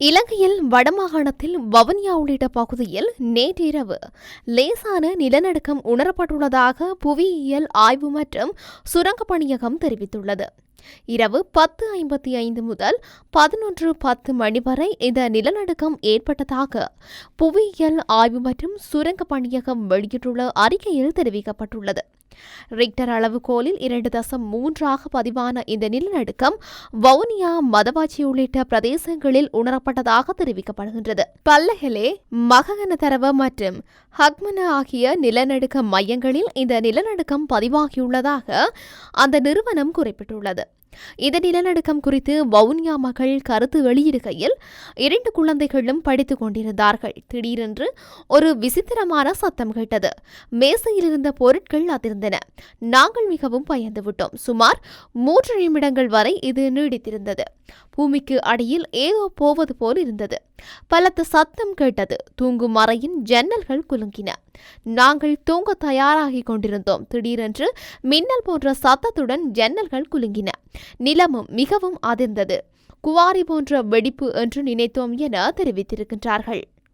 இலங்கையில் வடமாகாணத்தில் வவுனியா உள்ளிட்ட பகுதியில் நேற்றிரவு லேசான நிலநடுக்கம் உணரப்பட்டுள்ளதாக புவியியல் ஆய்வு மற்றும் சுரங்க பணியகம் தெரிவித்துள்ளது. இரவு பத்து ஐம்பத்தி ஐந்து முதல் பதினொன்று பத்து மணி வரை இந்த நிலநடுக்கம் ஏற்பட்டதாக புவியியல் ஆய்வு மற்றும் சுரங்க பணியகம் வெளியிட்டுள்ள அறிக்கையில் தெரிவிக்கப்பட்டுள்ளது. ரிக்டர் அளவுகோலில் இரண்டு தசம் மூன்றாக பதிவான இந்த நிலநடுக்கம் வவுனியா மதவாச்சி உள்ளிட்ட பிரதேசங்களில் உணரப்பட்டதாக தெரிவிக்கப்படுகின்றது. பல்லஹெலே மககனதரவ மற்றும் ஹக்மன ஆகிய நிலநடுக்க மையங்களில் இந்த நிலநடுக்கம் பதிவாகியுள்ளதாக அந்த நிறுவனம் குறிப்பிட்டுள்ளது. இந்த நிலநடுக்கம் குறித்து வவுனியா மகள் கருத்து வெளியிடுகையில் இரண்டு குழந்தைகளும் படித்துக் கொண்டிருந்தார்கள். திடீரென்று ஒரு விசித்திரமான சத்தம் கேட்டது. மேசையில் இருந்த பொருட்கள் அதிர்ந்தன. நாங்கள் மிகவும் பயந்து விட்டோம் சுமார் மூன்று நிமிடங்கள் வரை இது நீடித்திருந்தது. பூமிக்கு அடியில் ஏதோ போவது போல் இருந்தது. பலத்த சத்தம் கேட்டது. தூங்கும் அறையின் ஜன்னல்கள் குலுங்கின. நாங்கள் தூங்க தயாராகிக் கொண்டிருந்தோம். திடீரென்று மின்னல் போன்ற சத்தத்துடன் ஜன்னல்கள் குலுங்கின. நிலமும் மிகவும் அதிர்ந்தது. குவாரி போன்ற வெடிப்பு என்று நினைத்தோம் என தெரிவித்திருக்கின்றார்கள்.